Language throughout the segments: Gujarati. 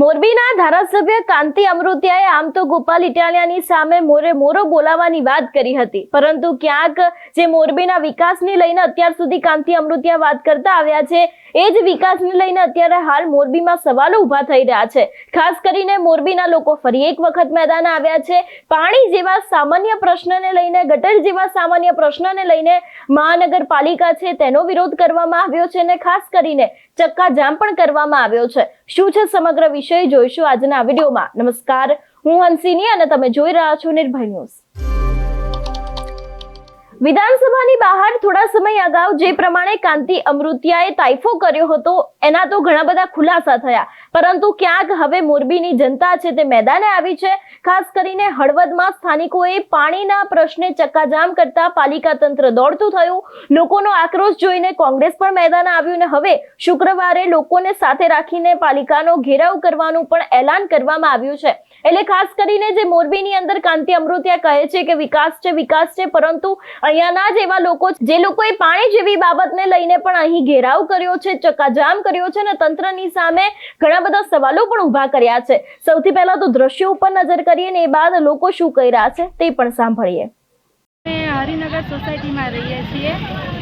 મોરબીના ધારાસભ્ય કાંતિ અમૃતિયાએ આમ તો ગોપાલ ઇટાલિયાની સામે મોરે મોરો બોલાવવાની વાત કરી હતી. પરંતુ ક્યાંક જે મોરબીના વિકાસને લઈને અત્યાર સુધી કાંતિ અમૃતિયા વાત કરતા આવ્યા છે, એ જ વિકાસને લઈને અત્યારે હાલ મોરબીમાં સવાલો ઊભા થઈ રહ્યા છે. ખાસ કરીને મોરબીના લોકો ફરી એક વખત મેદાન આવ્યા છે. પાણી જેવા સામાન્ય પ્રશ્નને લઈને, ગટર જેવા સામાન્ય પ્રશ્નને લઈને મહાનગરપાલિકા છે તેનો વિરોધ કરવામાં આવ્યો છે અને ખાસ કરીને ચક્કાજામ પણ કરવામાં આવ્યો છે. શું છે સમગ્ર વિષય જોઈશું આજના વિડીયોમાં. નમસ્કાર. હું હંસિની અને તમે જોઈ રહ્યા છો નિર્ભય ન્યૂઝ. વિધાનસભાની બહાર થોડા સમય અગાઉ જે પ્રમાણે કાંતિ અમૃતિયાએ તાઇફો કર્યો હતો, એના તો ઘણા બધા ખુલાસા થયા. પરંતુ ક્યાંક હવે મોરબીની જનતા છે તે મેદાને આવી છે. ખાસ કરીને હળવદમાં સ્થાનિકોએ પાણીના પ્રશ્ને ચક્કાજામ કરતા પાલિકા તંત્ર દોડતું થયું. લોકોનો આક્રોશ જોઈને કોંગ્રેસ પણ મેદાને આવ્યું ને હવે શુક્રવારે લોકોને સાથે રાખીને પાલિકાનો ઘેરાવ કરવાનું પણ એલાન કરવામાં આવ્યું છે. એટલે ખાસ કરીને જે મોરબીની અંદર કાંતિ અમૃતિયા કહે છે કે વિકાસ છે વિકાસ છે, પરંતુ અહીંયાના જ એવા લોકો જે લોકોએ પાણી જેવી બાબતને લઈને પણ અહીં ઘેરાવ કર્યો છે, ચક્કાજામ કર્યો છે અને તંત્રની સામે ઘણા બધા સવાલો પણ ઊભા કર્યા છે. સૌથી પહેલા તો દ્રશ્યો ઉપર નજર કરીએ ને એ બાદ લોકો શું કહી રહ્યા છે તે પણ સાંભળીએ. હરિનગર સોસાયટીમાં રહીએ છીએ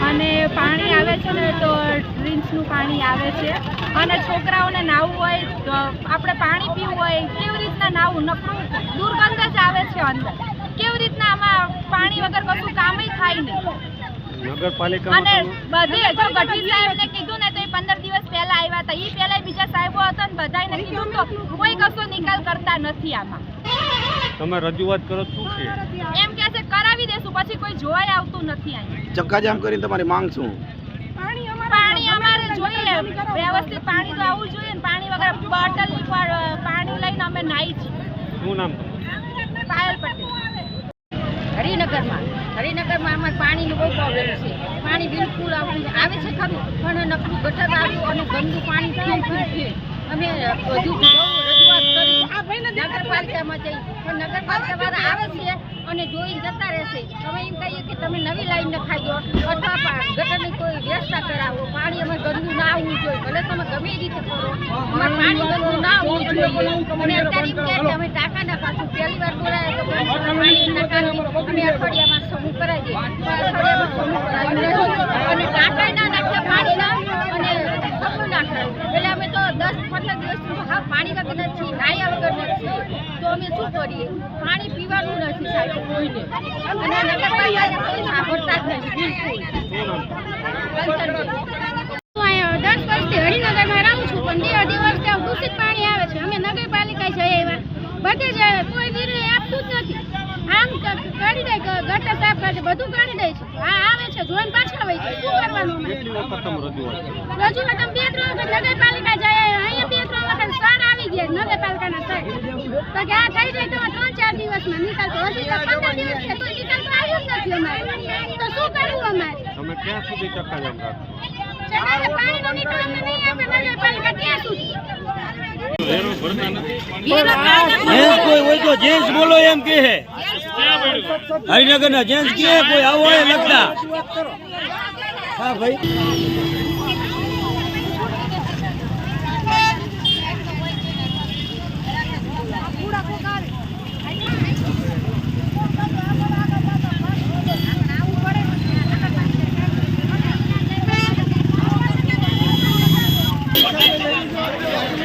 અને પાણી આવે છે ને તો ડ્રિંક્સનું પાણી આવે છે. અને છોકરાઓને નાહવું હોય આપણે પાણી પીવું હોય, કેવી રીતના નકરું દુર્ગંધ જ આવે છે અંદર. કેવી રીતના આમાં પાણી વગર કશું કામય થાય નહીં. નગરપાલિકામાં અને તમે- બધી જો ગઢવી સાહેબને કીધું ને તો એ પંદર દિવસ પહેલા આવ્યા હતા. એ પહેલા બીજા સાહેબો હતા ને બધાને કીધું તો કોઈ કશો નિકાલ કરતા નથી આમાં. તમે રજૂઆત કરો શું છે? એમ કે છે કરાવી દેશું પછી કોઈ જોવાય આવતું નથી અહીંયા. ચક્કાજામ કરીને તમારી માંગ શું? પાણી અમારે જોઈએ. વ્યવસ્થિત પાણી તો આવવું જોઈએ ને. પાણી વગર બોટલ પાણી લઈને અમે નાહી છીએ. શું નામ પાયલ પટેલ હરિનગરમાં. હરિનગરમાં અમારે પાણીનો બહુ પ્રોબ્લેમ છે. પાણી બિલકુલ આવે છે ખરું, પણ નકરું ગટર આવ્યું અને ગંદુ પાણી અમે બધું અને જોઈને જતા રહેશે. એમ કહીએ કે તમે નવી લાઈન નખાઈ દો અથવા ગટરની કોઈ વ્યવસ્થા કરાવો. પાણી અમે ગંદુ ના આવવું જોઈએ. ભલે તમે ગમે એ રીતે પાણી ગંદુ ના આવવું જોઈએ. અને અમે ટાંકાના પાછું પહેલી વાર બોલાય તો અઠવાડિયામાં સમૂહ કરાવી દઈએ અઠવાડિયામાં દઈએ અને ટાંકા ના નાખ્યા પાણીના અને સમૂહ ના કરાવ્યું એટલે અમે તો દસ પંદર દિવસથી હા પાણી વગર નથી નાયા વગર નથી તો કરીએ. પાણી પીવાનું નથી સાહેબ કોઈને. અને નગરપાલિકા કોઈ સાંભળતા જ નથી. બિલકુલ હું અહીંયા દસ વર્ષથી હરિનગરમાં રહું છું પણ બે અઢી વર્ષથી દૂષિત પાણી આવે છે. અમે નગરપાલિકા જઈ આવ્યા બધે જ કોઈ નિર્ણય આપતું જ નથી. આમ કરી દે ગટર સાફ કરે બધું કરી દે છે. આ આવે છે જોઈને પાછા હોય છે શું કરવાનું રજૂઆત. અમે બે ત્રણ વખત નગરપાલિકા જઈ આવ્યા અહીંયા બે ત્રણ વખત સર આવી ગયા સર તો કે આ થઈ જાય તો ત્રણ ચાર દિવસમાં નિકાલ હજી તો પંદર દિવસ છે તો નિકાલ તો આવ્યો નથી અમારે. તો શું કરવું અમારે? તમે ક્યાં સુધી ચક્કાજામ રાખો સરકારે પાણીનો નિકાલ અમને નહીં આપે નગરપાલિકા ત્યાં સુધી. જેન્ટ્સ બોલો એમ કે હે હરિનગર ના જેન્ટ્સ કે કોઈ આવો એ લગતા હા ભાઈ.